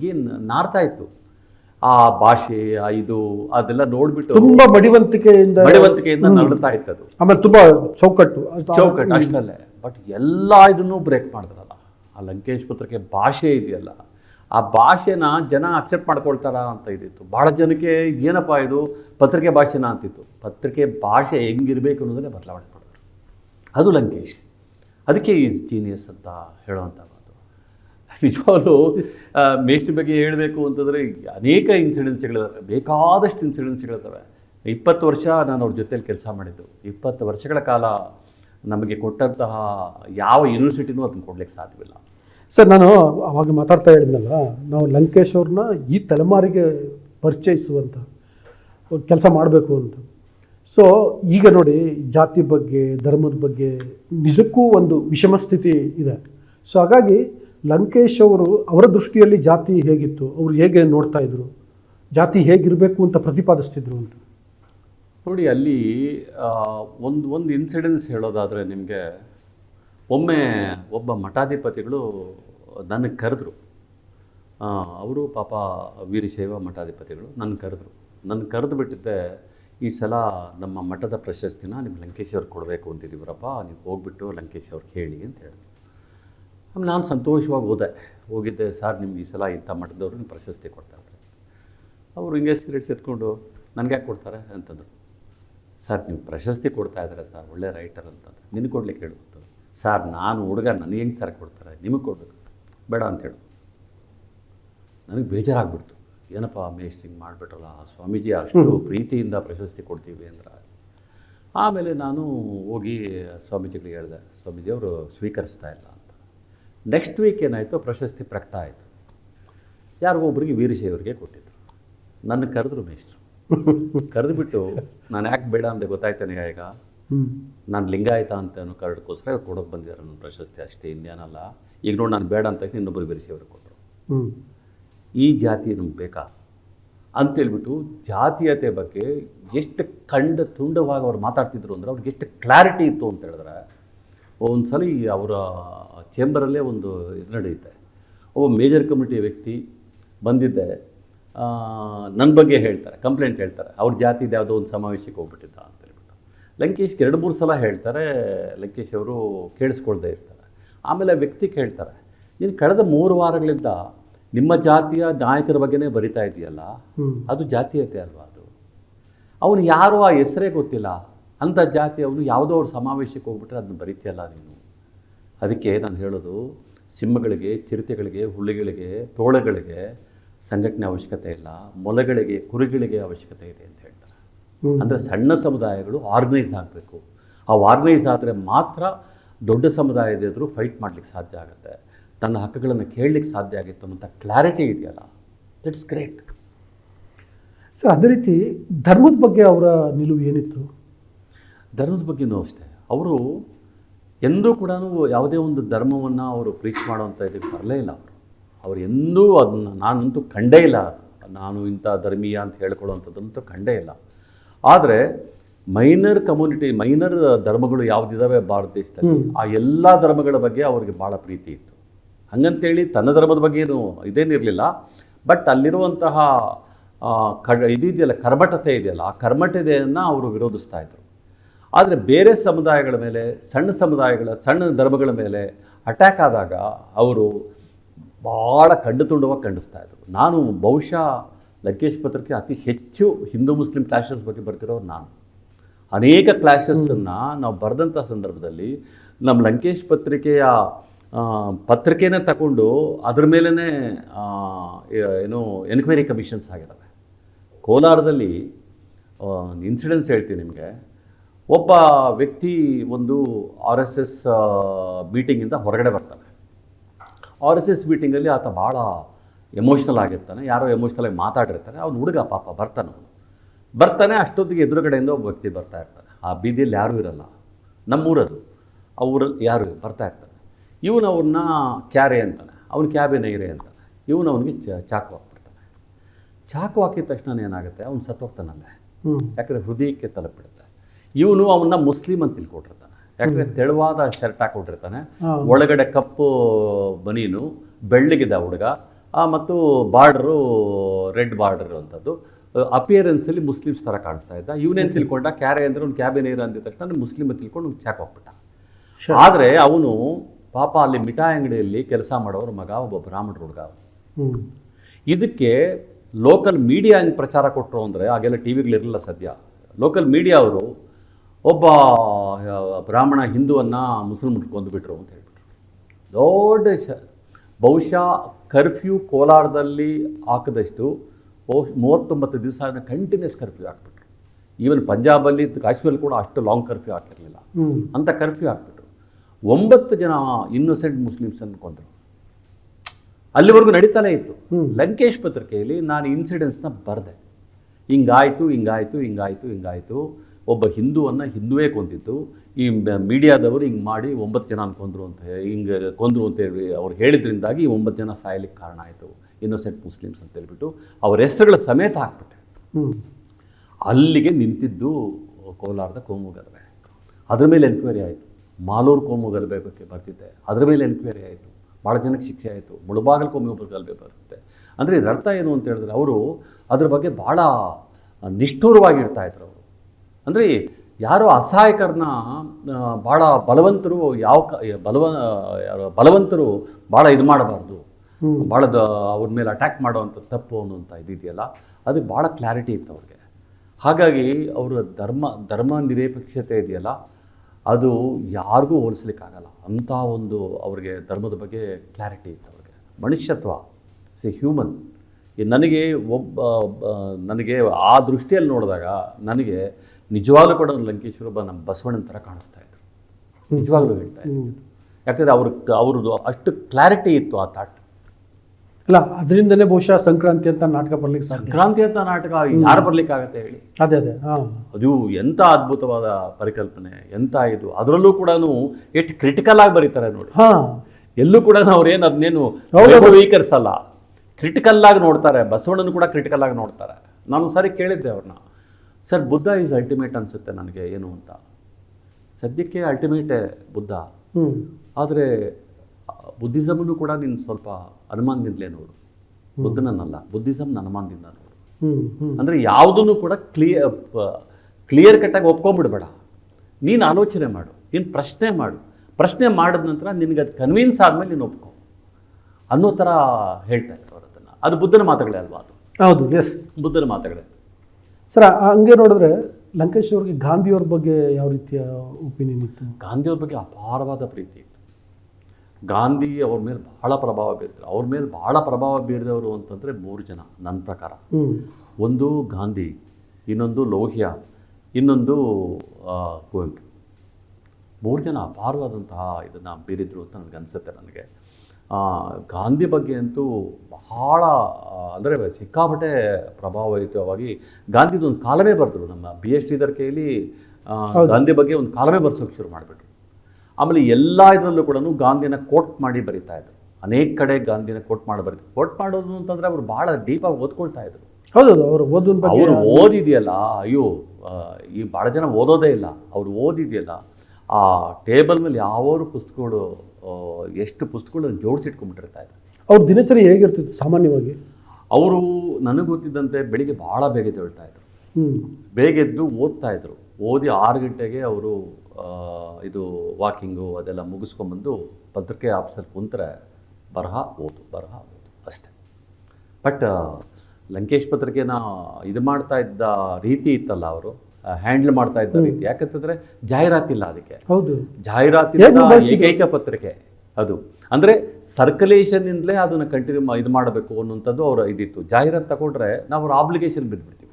B: ಏನು ನಾರ್ತಾ ಇತ್ತು. ಆ ಭಾಷೆ ಆ ಇದು ಅದೆಲ್ಲ ನೋಡ್ಬಿಟ್ಟು
A: ತುಂಬಾ ಬಡಿವಂತಿಕೆಯಿಂದ
B: ಬಡಿವಂತಿಕೆಯಿಂದ ನಡ್ತಾ ಇತ್ತದು
A: ಆಮೇಲೆ ತುಂಬಾ ಚೌಕಟ್ಟು. ಅದು-
B: ಚೌಕಟ್ಟು ಅಷ್ಟಲ್ಲೇ ಬಟ್ ಎಲ್ಲ ಇದನ್ನು ಬ್ರೇಕ್ ಮಾಡಿದ್ರಲ್ಲ. ಆ ಲಂಕೇಶ್ ಪತ್ರಿಕೆ ಭಾಷೆ ಇದೆಯಲ್ಲ. ಆ ಭಾಷೆನ ಜನ ಅಕ್ಸೆಪ್ಟ್ ಮಾಡ್ಕೊಳ್ತಾರ ಅಂತ ಇದಿತ್ತು. ಭಾಳ ಜನಕ್ಕೆ ಇದೇನಪ್ಪ ಇದು? ಪತ್ರಿಕೆ ಭಾಷೆನ ಅಂತಿತ್ತು. ಪತ್ರಿಕೆ ಭಾಷೆ ಹೆಂಗಿರ್ಬೇಕು ಅನ್ನೋದನ್ನೇ ಬದಲಾವಣೆ ಮಾಡಿದ್ರು. ಅದು ಲಂಕೇಶ್. ಅದಕ್ಕೆ ಈಸ್ ಜೀನಿಯಸ್ ಅಂತ ಹೇಳುವಂಥ ಮಾತು. ನಿಜವಾಗ್ಲೂ ಮೇಷ್ಟ್ರ ಬಗ್ಗೆ ಹೇಳಬೇಕು ಅಂತಂದರೆ ಅನೇಕ ಇನ್ಸಿಡೆನ್ಸ್ಗಳಿದ್ದಾವೆ ಬೇಕಾದಷ್ಟು ಇನ್ಸಿಡೆನ್ಸ್ಗಳಿದ್ದಾವೆ ಇಪ್ಪತ್ತು ವರ್ಷ ನಾನು ಅವ್ರ ಜೊತೆಲಿ ಕೆಲಸ ಮಾಡಿದ್ದು. ಇಪ್ಪತ್ತು ವರ್ಷಗಳ ಕಾಲ ನಮಗೆ ಕೊಟ್ಟಂತಹ ಯಾವ ಯೂನಿವರ್ಸಿಟಿನೂ ಅದನ್ನು ಕೊಡ್ಲಿಕ್ಕೆ ಸಾಧ್ಯವಿಲ್ಲ.
A: ಸರ್, ನಾನು ಅವಾಗ ಮಾತಾಡ್ತಾ ಹೇಳಿದ್ನಲ್ಲ, ನಾವು ಲಂಕೇಶ್ ಅವ್ರನ್ನ ಈ ತಲೆಮಾರಿಗೆ ಪರಿಚಯಿಸುವಂಥ ಕೆಲಸ ಮಾಡಬೇಕು ಅಂತ. ಸೊ ಈಗ ನೋಡಿ ಜಾತಿ ಬಗ್ಗೆ, ಧರ್ಮದ ಬಗ್ಗೆ ನಿಜಕ್ಕೂ ಒಂದು ವಿಷಮ ಸ್ಥಿತಿ ಇದೆ. ಸೊ ಹಾಗಾಗಿ ಲಂಕೇಶ್ ಅವರು ಅವರ ದೃಷ್ಟಿಯಲ್ಲಿ ಜಾತಿ ಹೇಗಿತ್ತು, ಅವರು ಹೇಗೆ ನೋಡ್ತಾ ಇದ್ರು, ಜಾತಿ ಹೇಗಿರಬೇಕು ಅಂತ ಪ್ರತಿಪಾದಿಸ್ತಿದ್ರು ಅಂತ.
B: ನೋಡಿ, ಅಲ್ಲಿ ಒಂದು ಒಂದು ಇನ್ಸಿಡೆನ್ಸ್ ಹೇಳೋದಾದರೆ ನಿಮಗೆ ಒಮ್ಮೆ ಒಬ್ಬ ಮಠಾಧಿಪತಿಗಳು ನನಗೆ ಕರೆದ್ರು. ಅವರು ಪಾಪ ವೀರಶೈವ ಮಠಾಧಿಪತಿಗಳು ನನ್ನ ಕರೆದ್ರು. ನನ್ನ ಕರೆದು ಬಿಟ್ಟಿದ್ದೆ ಈ ಸಲ ನಮ್ಮ ಮಠದ ಪ್ರಶಸ್ತಿನ ನಿಮ್ಮ ಲಂಕೇಶ್ ಅವ್ರಿಗೆ ಕೊಡಬೇಕು ಅಂತಿದ್ದೀವ್ರಪ್ಪ, ನೀವು ಹೋಗ್ಬಿಟ್ಟು ಲಂಕೇಶ್ ಅವ್ರಿಗೆ ಹೇಳಿ ಅಂತ ಹೇಳಿದ್ರು ನಾನು ಸಂತೋಷವಾಗಿ ಹೋದೆ. ಹೋಗಿದ್ದೆ, ಸರ್ ನಿಮ್ಗೆ ಈ ಸಲ ಇಂಥ ಮಠದವ್ರು ನಿಮ್ಮ ಪ್ರಶಸ್ತಿ ಕೊಡ್ತಾರೆ ಅವರು ಹಿಂಗೆ ಸಿಗರೇಟ್ಸ್ ಎತ್ಕೊಂಡು, ನನಗೆ ಯಾಕೆ ಕೊಡ್ತಾರೆ? ಅಂತಂದರು. ಸರ್ ನೀವು ಪ್ರಶಸ್ತಿ ಕೊಡ್ತಾ ಇದ್ದಾರೆ ಸರ್? ಒಳ್ಳೆ ರೈಟರ್ ಅಂತಂದ್ರೆ. ನಿನಗೆ ಕೊಡ್ಲಿಕ್ಕೆ ಹೇಳು ಅಂತ ಸರ್, ನಾನು ಹುಡುಗ, ನನಗೆ ಹೆಂಗೆ ಸರ್ ಕೊಡ್ತಾರೆ? ನಿಮಗೆ ಕೊಡಬೇಕು. ಬೇಡ ಅಂತ ಹೇಳು ನನಗೆ ಬೇಜಾರಾಗ್ಬಿಡ್ತು. ಏನಪ್ಪ ಮೇಸ್ಟ್ ಹಿಂಗೆ ಮಾಡಿಬಿಟ್ರಲ್ಲ ಸ್ವಾಮೀಜಿ ಅಷ್ಟು ಪ್ರೀತಿಯಿಂದ ಪ್ರಶಸ್ತಿ ಕೊಡ್ತೀವಿ ಅಂದ್ರೆ. ಆಮೇಲೆ ನಾನು ಹೋಗಿ ಸ್ವಾಮೀಜಿಗಳಿಗೆ ಹೇಳಿದೆ ಸ್ವಾಮೀಜಿ ಅವರು ಸ್ವೀಕರಿಸ್ತಾ ಇಲ್ಲ ಅಂತ. ನೆಕ್ಸ್ಟ್ ವೀಕ್ ಏನಾಯಿತು ಪ್ರಶಸ್ತಿ ಪ್ರಕಟ ಆಯಿತು. ಯಾರಿಗೋ ಒಬ್ರಿಗೆ ವೀರಶೈವರಿಗೆ ಕೊಟ್ಟಿದ್ರು. ನನ್ನ ಕರೆದ್ರು ಮೇಷ್ಟ್ರು. ಕರೆದುಬಿಟ್ಟು ನಾನು ಯಾಕೆ ಬೇಡ ಅಂದೆ ಗೊತ್ತಾಯ್ತಾನೆ ಈಗ? ನಾನು ಲಿಂಗಾಯತ ಅಂತ ಅನ್ನೋ ಕರಡ್ಕೋಸ್ಕರ ಕೊಡೋಕೆ ಬಂದಿದ್ದಾರೆ ನನ್ನ ಪ್ರಶಸ್ತಿ ಅಷ್ಟೇ ಇನ್ನೇನಲ್ಲ ಈಗ ನೋಡಿ ನಾನು ಬೇಡ ಅಂತ ಇನ್ನೊಬ್ಬರು ವೀರಶೈವರಿಗೆ ಕೊಟ್ಟರು ಈ ಜಾತಿ ನಮ್ಗೆ ಬೇಕಾ? ಅಂತೇಳ್ಬಿಟ್ಟು ಜಾತೀಯತೆ ಬಗ್ಗೆ ಎಷ್ಟು ಖಂಡ ತುಂಡವಾಗಿ ಅವ್ರು ಮಾತಾಡ್ತಿದ್ರು ಅಂದ್ರೆ ಅವ್ರಿಗೆ ಎಷ್ಟು ಕ್ಲಾರಿಟಿ ಇತ್ತು ಅಂತ ಹೇಳಿದ್ರೆ ಒಂದು ಸಲ ಅವರ ಚೇಂಬರಲ್ಲೇ ಒಂದು ಇದು ನಡೆಯುತ್ತೆ. ಒಬ್ಬ ಮೇಜರ್ ಕಮಿಟಿ ವ್ಯಕ್ತಿ ಬಂದಿದ್ದೆ ನನ್ನ ಬಗ್ಗೆ ಹೇಳ್ತಾರೆ ಕಂಪ್ಲೇಂಟ್ ಹೇಳ್ತಾರೆ, ಅವ್ರ ಜಾತಿದು ಯಾವುದೋ ಒಂದು ಸಮಾವೇಶಕ್ಕೆ ಹೋಗ್ಬಿಟ್ಟಿದ್ದ ಅಂತ ಹೇಳ್ಬಿಟ್ಟು. ಲಂಕೇಶ್ಗೆ ಎರಡು ಮೂರು ಸಲ ಹೇಳ್ತಾರೆ, ಲಂಕೇಶ್ ಅವರು ಕೇಳಿಸ್ಕೊಳ್ದೇ ಇರ್ತಾರೆ. ಆಮೇಲೆ ವ್ಯಕ್ತಿ ಕೇಳ್ತಾರೆ, ನೀನು ಕಳೆದ ಮೂರು ವಾರಗಳಿಂದ ನಿಮ್ಮ ಜಾತಿಯ ನಾಯಕರ ಬಗ್ಗೆನೇ ಬರಿತಾ ಇದೆಯಲ್ಲ? ಅದು ಜಾತೀಯತೆ ಅಲ್ವಾ ಅದು? ಅವನು ಯಾರು ಆ ಹೆಸರೇ ಗೊತ್ತಿಲ್ಲ. ಅಂಥ ಜಾತಿ ಅವನು ಯಾವುದೋ ಅವ್ರ ಸಮಾವೇಶಕ್ಕೆ ಹೋಗ್ಬಿಟ್ರೆ ಅದನ್ನ ಬರಿತೀಯಲ್ಲ ನೀನು? ಅದಕ್ಕೆ ನಾನು ಹೇಳೋದು ಸಿಂಹಗಳಿಗೆ ಚಿರತೆಗಳಿಗೆ ಹುಲಿಗಳಿಗೆ ತೋಳಗಳಿಗೆ ಸಂಘಟನೆ ಅವಶ್ಯಕತೆ ಇಲ್ಲ. ಮೊಲಗಳಿಗೆ ಕುರಿಗಳಿಗೆ ಅವಶ್ಯಕತೆ ಇದೆ ಅಂತ ಹೇಳ್ತಾರೆ. ಅಂದರೆ ಸಣ್ಣ ಸಮುದಾಯಗಳು ಆರ್ಗನೈಸ್ ಆಗಬೇಕು. ಆ ಆರ್ಗನೈಸ್ ಆದರೆ ಮಾತ್ರ ದೊಡ್ಡ ಸಮುದಾಯದ ಎದುರು ಫೈಟ್ ಮಾಡಲಿಕ್ಕೆ ಸಾಧ್ಯ ಆಗುತ್ತೆ. ತನ್ನ ಹಕ್ಕುಗಳನ್ನು ಕೇಳಲಿಕ್ಕೆ ಸಾಧ್ಯ ಆಗಿತ್ತು ಅನ್ನೋಂಥ ಕ್ಲಾರಿಟಿ ಇದೆಯಲ್ಲ? ದಟ್ಸ್ ಗ್ರೇಟ್
A: ಸರ್ ಅದೇ ರೀತಿ ಧರ್ಮದ ಬಗ್ಗೆ ಅವರ ನಿಲುವು ಏನಿತ್ತು?
B: ಧರ್ಮದ ಬಗ್ಗೆನೂ ಅಷ್ಟೇ. ಅವರು ಎಂದೂ ಕೂಡ ಯಾವುದೇ ಒಂದು ಧರ್ಮವನ್ನು ಅವರು ಪ್ರೀಚ್ ಮಾಡುವಂಥ ಇದಕ್ಕೆ ಬರಲೇ ಇಲ್ಲ ಅವರು. ಅವ್ರು ಎಂದೂ ಅದನ್ನು ನಾನಂತೂ ಕಂಡೇ ಇಲ್ಲ. ನಾನು ಇಂಥ ಧರ್ಮೀಯ ಅಂತ ಹೇಳ್ಕೊಳ್ಳುವಂಥದ್ದಂತೂ ಕಂಡೇ ಇಲ್ಲ. ಆದರೆ ಮೈನರ್ ಕಮ್ಯುನಿಟಿ ಮೈನರ್ ಧರ್ಮಗಳು ಯಾವುದಿದ್ದಾವೆ ಭಾರತ ದೇಶದಲ್ಲಿ ಆ ಎಲ್ಲ ಧರ್ಮಗಳ ಬಗ್ಗೆ ಅವರಿಗೆ ಭಾಳ ಪ್ರೀತಿ ಇತ್ತು. ಹಂಗಂತೇಳಿ ತನ್ನ ಧರ್ಮದ ಬಗ್ಗೆ ಏನು ಇದೇನಿರಲಿಲ್ಲ ಬಟ್ ಅಲ್ಲಿರುವಂತಹ ಕ ಇದೆಯಲ್ಲ ಕರ್ಮಠತೆ ಇದೆಯಲ್ಲ, ಆ ಕರ್ಮಠತೆಯನ್ನು ಅವರು ವಿರೋಧಿಸ್ತಾ ಇದ್ದರು ಆದರೆ ಬೇರೆ ಸಮುದಾಯಗಳ ಮೇಲೆ, ಸಣ್ಣ ಸಮುದಾಯಗಳ, ಸಣ್ಣ ಧರ್ಮಗಳ ಮೇಲೆ ಅಟ್ಯಾಕ್ ಆದಾಗ ಅವರು ಭಾಳ ಕಂಡು ತುಂಡವಾಗಿ ಖಂಡಿಸ್ತಾ ಇದ್ದರು ನಾನು ಬಹುಶಃ ಲಂಕೇಶ್ ಪತ್ರಿಕೆ ಅತಿ ಹೆಚ್ಚು ಹಿಂದೂ ಮುಸ್ಲಿಂ ಕ್ಲಾಶಸ್ ಬಗ್ಗೆ ಬರ್ತಿರೋರು ನಾನು. ಅನೇಕ ಕ್ಲಾಶಸ್ಸನ್ನು ನಾವು ಬರೆದಂಥ ಸಂದರ್ಭದಲ್ಲಿ ನಮ್ಮ ಲಂಕೇಶ್ ಪತ್ರಿಕೆಯ ಪತ್ರಿಕೆನೇ ತಗೊಂಡು ಅದ್ರ ಮೇಲೇ ಏನು ಎನ್ಕ್ವೈರಿ ಕಮಿಷನ್ಸ್ ಆಗಿದ್ದಾವೆ ಕೋಲಾರದಲ್ಲಿ ಇನ್ಸಿಡೆನ್ಸ್ ಹೇಳ್ತೀನಿ ನಿಮಗೆ. ಒಬ್ಬ ವ್ಯಕ್ತಿ ಒಂದು ಆರ್ ಎಸ್ ಎಸ್ ಮೀಟಿಂಗಿಂದ ಹೊರಗಡೆ ಬರ್ತಾನೆ. ಆರ್ ಎಸ್ ಎಸ್ ಮೀಟಿಂಗಲ್ಲಿ ಆತ ಭಾಳ ಎಮೋಷ್ನಲ್ ಆಗಿರ್ತಾನೆ. ಯಾರೋ ಎಮೋಷ್ನಲ್ ಆಗಿ ಮಾತಾಡಿರ್ತಾನೆ ಅವ್ನು ಹುಡುಗ ಪಾಪ ಬರ್ತಾನೆ ಅವನು. ಬರ್ತಾನೆ, ಅಷ್ಟೊತ್ತಿಗೆ ಎದುರುಗಡೆಯಿಂದ ಒಬ್ಬ ವ್ಯಕ್ತಿ ಬರ್ತಾ ಇರ್ತಾನೆ. ಆ ಬೀದಿಯಲ್ಲಿ ಯಾರೂ ಇರಲ್ಲ. ನಮ್ಮೂರದು. ಊರಲ್ಲಿ ಯಾರು ಬರ್ತಾ ಇರ್ತಾನೆ ಇವನು ಅವ್ರನ್ನ ಕ್ಯಾರೆ ಅಂತಾನೆ ಅವನು ಕ್ಯಾಬೆ ನೈರೆ ಅಂತಾನೆ. ಇವನು ಅವನಿಗೆ ಚಾಕು ಹಾಕ್ಬಿಡ್ತಾನೆ. ಚಾಕು ಹಾಕಿದ ತಕ್ಷಣ ಏನಾಗುತ್ತೆ? ಅವ್ನು ಸತ್ತೋಗ್ತಾನಲ್ಲೇ. ಯಾಕಂದರೆ ಹೃದಯಕ್ಕೆ ತಲುಪಿಡುತ್ತೆ. ಇವನು ಅವನ್ನ ಮುಸ್ಲಿಂ ಅಂತ ತಿಳ್ಕೊಟ್ಟಿರ್ತಾನೆ ಯಾಕಂದರೆ ತೆಳುವಾದ ಶರ್ಟ್ ಹಾಕೊಂಡಿರ್ತಾನೆ. ಒಳಗಡೆ ಕಪ್ಪು ಬನೀನು ಬೆಳ್ಳಗಿದೆ ಹುಡುಗ ಆ, ಮತ್ತು ಬಾರ್ಡ್ರು ರೆಡ್ ಬಾರ್ಡರ್ ಇರುವಂಥದ್ದು ಅಪಿಯರೆನ್ಸಲ್ಲಿ ಮುಸ್ಲಿಮ್ಸ್ ಥರ ಕಾಣಿಸ್ತಾ ಇದ್ದ. ಇವನೇನು ತಿಳ್ಕೊಂಡ ಕ್ಯಾರೆ ಅಂದರೆ ಒಂದು ಏರ ಅಂದಿದ ತಕ್ಷಣ ಮುಸ್ಲಿಮ್ ಅಂತ ತಿಳ್ಕೊಂಡು ಅವ್ನು ಚಾಕ್ ಹೋಗ್ಬಿಟ್ಟ. ಆದರೆ ಅವನು ಪಾಪ ಅಲ್ಲಿ ಮಿಠಾಯಿ ಅಂಗಡಿಯಲ್ಲಿ ಕೆಲಸ ಮಾಡೋರು ಮಗ ಒಬ್ಬ ಬ್ರಾಹ್ಮಣ ಹುಡುಗ. ಇದಕ್ಕೆ ಲೋಕಲ್ ಮೀಡಿಯಾ ಹೆಂಗೆ ಪ್ರಚಾರ ಕೊಟ್ಟರು ಅಂದರೆ ಆಗೆಲ್ಲ ಟಿ ವಿಗಳಿರಲಿಲ್ಲ ಸದ್ಯ. ಲೋಕಲ್ ಮೀಡಿಯಾ ಅವರು ಒಬ್ಬ ಬ್ರಾಹ್ಮಣ ಹಿಂದೂವನ್ನು ಮುಸ್ಲಿಮ್ ಕೊಂದುಬಿಟ್ರು ಅಂತ ಹೇಳ್ಬಿಟ್ರು. ದೊಡ್ಡ ಬಹುಶಃ ಕರ್ಫ್ಯೂ ಕೋಲಾರದಲ್ಲಿ ಹಾಕಿದಷ್ಟು ಮೂವತ್ತೊಂಬತ್ತು ದಿವಸ ಕಂಟಿನ್ಯೂಸ್ ಕರ್ಫ್ಯೂ ಹಾಕ್ಬಿಟ್ರು. ಈವನ್ ಪಂಜಾಬಲ್ಲಿ ಕಾಶ್ಮೀರಲ್ಲಿ ಕೂಡ ಅಷ್ಟು ಲಾಂಗ್ ಕರ್ಫ್ಯೂ ಹಾಕಿರಲಿಲ್ಲ.
A: ಅಂಥ
B: ಅಂತ ಕರ್ಫ್ಯೂ ಹಾಕ್ಬಿಟ್ರು. ಒಂಬತ್ತು ಜನ ಇನ್ನೋಸೆಂಟ್ ಮುಸ್ಲಿಮ್ಸನ್ನು ಕೊಂದರು. ಅಲ್ಲಿವರೆಗೂ ನಡೀತಾನೆ ಇತ್ತು. ಲಂಕೇಶ್ ಪತ್ರಿಕೆಯಲ್ಲಿ ನಾನು ಇನ್ಸಿಡೆನ್ಸ್ನ ಬರೆದೆ. ಹಿಂಗಾಯಿತು ಹಿಂಗಾಯಿತು ಹಿಂಗಾಯಿತು ಹಿಂಗಾಯಿತು. ಒಬ್ಬ ಹಿಂದೂವನ್ನು ಹಿಂದುವೇ ಕೊಂದಿತ್ತು ಈ ಮೀಡಿಯಾದವರು ಹಿಂಗೆ ಮಾಡಿ ಒಂಬತ್ತು ಜನ ಕೊಂದರು ಅಂತ ಹಿಂಗೆ ಕೊಂದರು ಅಂತ ಹೇಳಿ ಅವ್ರು ಹೇಳಿದ್ರಿಂದಾಗಿ ಒಂಬತ್ತು ಜನ ಸಾಯಲಿಕ್ಕೆ ಕಾರಣ ಆಯಿತು. ಇನ್ನೋಸೆಂಟ್ ಮುಸ್ಲಿಮ್ಸ್ ಅಂತ ಹೇಳ್ಬಿಟ್ಟು ಅವ್ರ ಹೆಸರುಗಳ ಸಮೇತ ಹಾಕ್ಬಿಟ್ಟೆ. ಅಲ್ಲಿಗೆ ನಿಂತಿದ್ದು ಕೋಲಾರದ ಕೋಮು ಅದ್ರ ಮೇಲೆ ಎನ್ಕ್ವೈರಿ ಆಯಿತು. ಮಾಲೂರು ಕೋಮು ಗಲಭೆ ಬಗ್ಗೆ ಬರ್ತಿದ್ದೆ. ಅದರ ಮೇಲೆ ಎನ್ಕ್ವೈರಿ ಆಯಿತು. ಭಾಳ ಜನಕ್ಕೆ ಶಿಕ್ಷೆ ಆಯಿತು. ಮುಳುಬಾಗಲ ಕೋಮು ಗಲಭೆ ಬರುತ್ತೆ ಅಂದರೆ ಇದರ ಅರ್ಥ ಏನು ಅಂತ ಹೇಳಿದ್ರೆ ಅವರು ಅದ್ರ ಬಗ್ಗೆ ಭಾಳ ನಿಷ್ಠೂರವಾಗಿರ್ತಾ ಇದ್ರು ಅವರು. ಅಂದರೆ ಯಾರೋ ಅಸಹಾಯಕರನ್ನ ಭಾಳ ಬಲವಂತರು ಯಾವ ಕ ಬಲವ ಯಾರು ಬಲವಂತರು ಭಾಳ ಇದು ಮಾಡಬಾರ್ದು. ಭಾಳ ದ ಅವ್ರ ಮೇಲೆ ಅಟ್ಯಾಕ್ ಮಾಡೋವಂಥ ತಪ್ಪು ಅನ್ನೋಂಥ ಇದಿದೆಯಲ್ಲ ಅದಕ್ಕೆ ಭಾಳ ಕ್ಲಾರಿಟಿ ಇತ್ತು ಅವ್ರಿಗೆ. ಹಾಗಾಗಿ ಅವರ ಧರ್ಮ ಧರ್ಮ ನಿರಪೇಕ್ಷತೆ ಇದೆಯಲ್ಲ ಅದು ಯಾರಿಗೂ ಹೋಲಿಸ್ಲಿಕ್ಕಾಗಲ್ಲ. ಅಂಥ ಒಂದು ಅವ್ರಿಗೆ ಧರ್ಮದ ಬಗ್ಗೆ ಕ್ಲಾರಿಟಿ ಇತ್ತು ಅವ್ರಿಗೆ. ಮನುಷ್ಯತ್ವ ಸಿ ಹ್ಯೂಮನ್ ನನಗೆ ಒಬ್ಬ ನನಗೆ ಆ ದೃಷ್ಟಿಯಲ್ಲಿ ನೋಡಿದಾಗ ನನಗೆ ನಿಜವಾಗ್ಲೂ ಕೂಡ ಲಂಕೇಶ್ವರ ಒಬ್ಬ ನಮ್ಮ ಬಸವಣ್ಣನ ಥರ ಕಾಣಿಸ್ತಾ ಇದ್ರು. ನಿಜವಾಗ್ಲೂ ಹೇಳ್ತಾ ಇದ್ರು. ಯಾಕಂದರೆ ಅವ್ರ ಅವ್ರದ್ದು ಅಷ್ಟು ಕ್ಲಾರಿಟಿ ಇತ್ತು ಆ ಥಾಟ್
A: ಅಲ್ಲ ಅದರಿಂದನೇ ಬಹುಶಃ ಸಂಕ್ರಾಂತಿ ಅಂತ ನಾಟಕ ಬರ್ಲಿಕ್ಕೆ ಸಾಧ್ಯ.
B: ಸಂಕ್ರಾಂತಿ ಅಂತ ನಾಟಕ ಯಾರು ಬರ್ಲಿಕ್ಕಾಗತ್ತೆ ಹೇಳಿ?
A: ಅದೇ ಅದೇ ಹಾಂ.
B: ಅದು ಎಂತ ಅದ್ಭುತವಾದ ಪರಿಕಲ್ಪನೆ ಎಂತ ಇದು. ಅದರಲ್ಲೂ ಕೂಡ ಎಷ್ಟು ಕ್ರಿಟಿಕಲ್ ಆಗಿ ಬರೀತಾರೆ ನೋಡಿ.
A: ಹಾ.
B: ಎಲ್ಲೂ ಕೂಡ ಅವ್ರೇನು ಅದನ್ನೇನು ಸ್ವೀಕರಿಸಲ್ಲ ಕ್ರಿಟಿಕಲ್ ಆಗಿ ನೋಡ್ತಾರೆ ಬಸವಣ್ಣನ ಕೂಡ ಕ್ರಿಟಿಕಲ್ ಆಗಿ ನೋಡ್ತಾರೆ. ನಾನು ಸರಿ ಕೇಳಿದ್ದೆ ಅವ್ರನ್ನ ಸರ್ ಬುದ್ಧ ಈಸ್ ಅಲ್ಟಿಮೇಟ್ ಅನಿಸುತ್ತೆ ನನಗೆ ಏನು ಅಂತ. ಸದ್ಯಕ್ಕೆ ಅಲ್ಟಿಮೇಟೇ ಬುದ್ಧ. ಆದರೆ ಬುದ್ಧಿಸಮನ್ನು ಕೂಡ ನೀನು ಸ್ವಲ್ಪ ಅನುಮಾನದಿಂದಲೇ ನೋಡು. ಬುದ್ಧನನ್ನಲ್ಲ ಬುದ್ಧಿಸಮ್ನ ಅನುಮಾನದಿಂದ ನೋಡು. ಅಂದರೆ ಯಾವುದನ್ನು ಕೂಡ ಕ್ಲಿಯರ್ ಕ್ಲಿಯರ್ ಕಟ್ಟಾಗಿ ಒಪ್ಕೊಂಡ್ಬಿಡ್ಬೇಡ. ನೀನು ಆಲೋಚನೆ ಮಾಡು ನೀನು ಪ್ರಶ್ನೆ ಮಾಡು. ಪ್ರಶ್ನೆ ಮಾಡಿದ ನಂತರ ನಿನಗೆ ಅದು ಕನ್ವಿನ್ಸ್ ಆದಮೇಲೆ ನೀನು ಒಪ್ಕೊ. ಅನ್ನೋ ಥರ ಹೇಳ್ತಾ ಇದ್ದಾರೆ ಅವ್ರು ಅದನ್ನು. ಅದು ಬುದ್ಧನ ಮಾತುಗಳೇ ಅಲ್ವಾ ಅದು?
A: ಹೌದು ಎಸ್
B: ಬುದ್ಧನ ಮಾತುಗಳೇ.
A: ಸರ್ ಹಂಗೆ ನೋಡಿದ್ರೆ ಲಂಕೇಶ್ ಅವ್ರಿಗೆ ಗಾಂಧಿಯವ್ರ ಬಗ್ಗೆ ಯಾವ ರೀತಿಯ ಒಪಿನಿಯನ್ ಇತ್ತು?
B: ಗಾಂಧಿಯವ್ರ ಬಗ್ಗೆ ಅಪಾರವಾದ ಪ್ರೀತಿ. ಗಾಂಧಿ ಅವ್ರ ಮೇಲೆ ಬಹಳ ಪ್ರಭಾವ ಬೀರಿದ್ರು ಅವ್ರ ಮೇಲೆ ಬಹಳ ಪ್ರಭಾವ ಬೀರಿದವರು ಅಂತಂದರೆ ಮೂರು ಜನ ನನ್ನ ಪ್ರಕಾರ. ಒಂದು ಗಾಂಧಿ ಇನ್ನೊಂದು ಲೋಹಿಯ ಇನ್ನೊಂದು ಕುವೆಂಪು ಮೂರು ಜನ ಅಪಾರವಾದಂತಹ ಇದನ್ನು ಬೀರಿದ್ರು ಅಂತ ನನಗೆ ಅನಿಸುತ್ತೆ ನನಗೆ. ಗಾಂಧಿ ಬಗ್ಗೆ ಅಂತೂ ಬಹಳ ಅಂದರೆ ಸಿಕ್ಕಾಪಟ್ಟೆ ಪ್ರಭಾವಯುತವಾಗಿ ಗಾಂಧಿದು ಒಂದು ಕಾಲವೇ ಬರೆದ್ರು. ನಮ್ಮ ಬಿ ಎಸ್ ಶ್ರೀಧರ್ ಕೈಲಿ ಆ, ಗಾಂಧಿ ಬಗ್ಗೆ ಒಂದು ಕಾಲವೇ ಬರ್ಸೋಕೆ ಶುರು ಮಾಡಿಬಿಟ್ರು. ಆಮೇಲೆ ಎಲ್ಲ ಇದರಲ್ಲೂ ಕೂಡ ಗಾಂಧಿನ ಕೋಟ್ ಮಾಡಿ ಬರಿತಾ ಇದ್ರು. ಅನೇಕ ಕಡೆ ಗಾಂಧಿನ ಕೋಟ್ ಮಾಡಿ ಬರೀತಾರೆ ಕೋಟ್ ಮಾಡೋದು ಅಂತಂದ್ರೆ ಅವರು ಭಾಳ ಡೀಪಾಗಿ ಓದ್ಕೊಳ್ತಾ ಇದ್ರು.
A: ಹೌದೌದು ಅವರು ಓದೋ
B: ಅವರು ಓದಿದೆಯಲ್ಲ ಅಯ್ಯೋ ಈ ಭಾಳ ಜನ ಓದೋದೇ ಇಲ್ಲ. ಅವ್ರು ಓದಿದೆಯಲ್ಲ ಆ ಟೇಬಲ್ ಮೇಲೆ ಯಾವ ಪುಸ್ತಕಗಳು ಎಷ್ಟು ಪುಸ್ತಕಗಳು ಜೋಡಿಸಿಟ್ಕೊಂಡ್ಬಿಟ್ಟಿರ್ತಾ ಇದ್ರು.
A: ಅವ್ರ ದಿನಚರಿ ಹೇಗಿರ್ತಿತ್ತು ಸಾಮಾನ್ಯವಾಗಿ?
B: ಅವರು ನನಗೆ ಗೊತ್ತಿದ್ದಂತೆ ಬೆಳಿಗ್ಗೆ ಭಾಳ ಬೇಗ ಎದ್ದೇಳ್ತಾ ಇದ್ರು.
A: ಹ್ಞೂ
B: ಬೇಗ ಎದ್ದು ಓದ್ತಾ ಇದ್ರು. ಓದಿ ಆರು ಗಂಟೆಗೆ ಅವರು ಇದು ವಾಕಿಂಗು ಅದೆಲ್ಲ ಮುಗಿಸ್ಕೊಂಬಂದು ಪತ್ರಿಕೆ ಆಫೀಸಲ್ಲಿ ಕುಂತ್ರೆ ಬರಹ ಓದು ಬರಹ ಓದು ಅಷ್ಟೇ. ಬಟ್ ಲಂಕೇಶ್ ಪತ್ರಿಕೆನ ಇದು ಮಾಡ್ತಾ ಇದ್ದ ರೀತಿ ಇತ್ತಲ್ಲ ಅವರು ಹ್ಯಾಂಡಲ್ ಮಾಡ್ತಾ ಇದ್ದ ರೀತಿ. ಯಾಕಂತಂದ್ರೆ ಜಾಹೀರಾತಿಲ್ಲ ಅದಕ್ಕೆ.
A: ಹೌದು. ಜಾಹೀರಾತಿಲ್ಲ
B: ಏಕೈಕ ಪತ್ರಿಕೆ ಅದು. ಅಂದರೆ ಸರ್ಕ್ಯುಲೇಷನ್ನಿಂದಲೇ ಅದನ್ನು ಕಂಟಿನ್ಯೂ ಇದು ಮಾಡಬೇಕು ಅನ್ನುವಂಥದ್ದು ಅವರ ಇದಿತ್ತು. ಜಾಹೀರಾತು ತಗೊಂಡ್ರೆ ನಾವು ಅವ್ರ ಆಬ್ಲಿಗೇಷನ್ ಬಿದ್ದುಬಿಡ್ತೀವಿ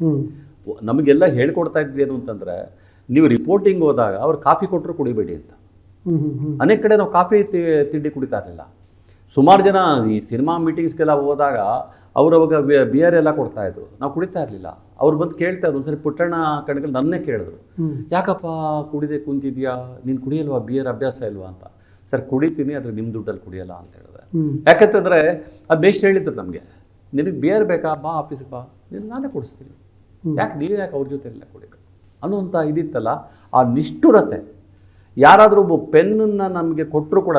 B: ನಮಗೆಲ್ಲ ಹೇಳ್ಕೊಡ್ತಾ ಇದ್ದೇನು ಅಂತಂದರೆ, ನೀವು ರಿಪೋರ್ಟಿಂಗ್ ಹೋದಾಗ ಅವ್ರು ಕಾಫಿ ಕೊಟ್ಟರು ಕುಡಿಬೇಡಿ ಅಂತ. ಅನೇಕ ಕಡೆ ನಾವು ಕಾಫಿ ತಿಂಡಿ ಕುಡಿತಾ ಇರಲಿಲ್ಲ. ಸುಮಾರು ಜನ ಈ ಸಿನಿಮಾ ಮೀಟಿಂಗ್ಸ್ಗೆಲ್ಲ ಹೋದಾಗ ಅವ್ರು ಅವಾಗ ಬಿಯರ್ ಎಲ್ಲ ಕೊಡ್ತಾ ಇದ್ರು. ನಾವು ಕುಡಿತಾ ಇರಲಿಲ್ಲ. ಅವ್ರು ಬಂದು ಕೇಳ್ತಾ ಇದ್ರು. ಒಂದ್ಸರಿ ಪುಟ್ಟಣ್ಣ ಕಣಗಳು ನನ್ನೇ ಕೇಳಿದ್ರು. ಯಾಕಪ್ಪ ಕುಡಿದೆ ಕುಂತಿದ್ಯಾ? ನೀನು ಕುಡಿಯಲ್ವಾ? ಬಿಯರ್ ಅಭ್ಯಾಸ ಇಲ್ವಾ ಅಂತ. ಸರ್, ಕುಡಿತೀನಿ, ಆದರೆ ನಿಮ್ಮ ದುಡ್ಡಲ್ಲಿ ಕುಡಿಯಲ್ಲ ಅಂತ ಹೇಳಿದೆ. ಯಾಕಂತಂದರೆ, ಅದು ಬೇಸ್ಟ್ ಹೇಳಿದ್ರು ನಮಗೆ. ನಿನಗೆ ಬಿಯರ್ ಬೇಕಾ? ಬಾ ಆಫೀಸಿಗೆ ಬಾ. ನೀನು ನಾನೇ ಕೊಡಿಸ್ತೀನಿ. ಯಾಕೆ ನೀವು ಯಾಕೆ ಅವ್ರ ಜೊತೆ ಎಲ್ಲ ಕುಡಿಬೇಕು ಅನ್ನುವಂಥ ಇದಿತ್ತಲ್ಲ, ಆ ನಿಷ್ಠುರತೆ. ಯಾರಾದರೂ ಒಬ್ಬ ಪೆನ್ನನ್ನು ನಮಗೆ ಕೊಟ್ಟರು ಕೂಡ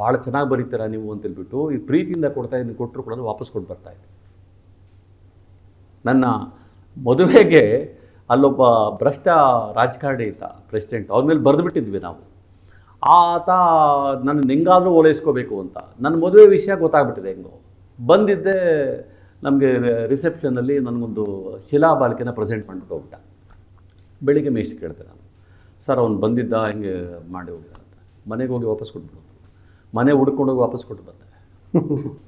B: ಭಾಳ ಚೆನ್ನಾಗಿ ಬರೀತೀರ ನೀವು ಅಂತೇಳ್ಬಿಟ್ಟು ಈ ಪ್ರೀತಿಯಿಂದ ಕೊಡ್ತಾ ಇದ್ದೀನಿ ಕೊಟ್ಟರು ಕೂಡ ವಾಪಸ್ ಕೊಟ್ಟು ಬರ್ತಾ ಇದ್ದೆ. ನನ್ನ ಮದುವೆಗೆ ಅಲ್ಲೊಬ್ಬ ಭ್ರಷ್ಟ ರಾಜಕಾರಣಿ ಇದ್ದ ಪ್ರೆಸಿಡೆಂಟ್ ಅವ್ರ ಮೇಲೆ ಬರೆದು ಬಿಟ್ಟಿದ್ವಿ ನಾವು. ಆತ ನನ್ನ ಹೆಂಗಾದರೂ ಓಲೈಸ್ಕೋಬೇಕು ಅಂತ. ನನ್ನ ಮದುವೆ ವಿಷಯ ಗೊತ್ತಾಗ್ಬಿಟ್ಟಿದೆ ಹೆಂಗೋ. ಬಂದಿದ್ದೆ ನಮಗೆ ರಿಸೆಪ್ಷನಲ್ಲಿ ನನಗೊಂದು ಶಿಲಾಬಾಲಿಕೆನ ಪ್ರೆಸೆಂಟ್ ಮಾಡಿಬಿಟ್ಟು ಹೋಗ್ಬಿಟ್ಟ. ಬೆಳಿಗ್ಗೆ ಮೇಸ್ಟ್ ಕೇಳ್ತೆ ನಾನು ಸರ್, ಅವ್ನು ಬಂದಿದ್ದ, ಹಿಂಗೆ ಮಾಡಿ ಹೋಗಿದ್ದ ಅಂತ ಮನೆಗೆ ಹೋಗಿ ವಾಪಸ್ ಕೊಟ್ಬಿಟ್ಟು ಮನೆ ಹುಡ್ಕೊಂಡೋಗಿ ವಾಪಸ್ ಕೊಟ್ಟು ಬಂದೆ.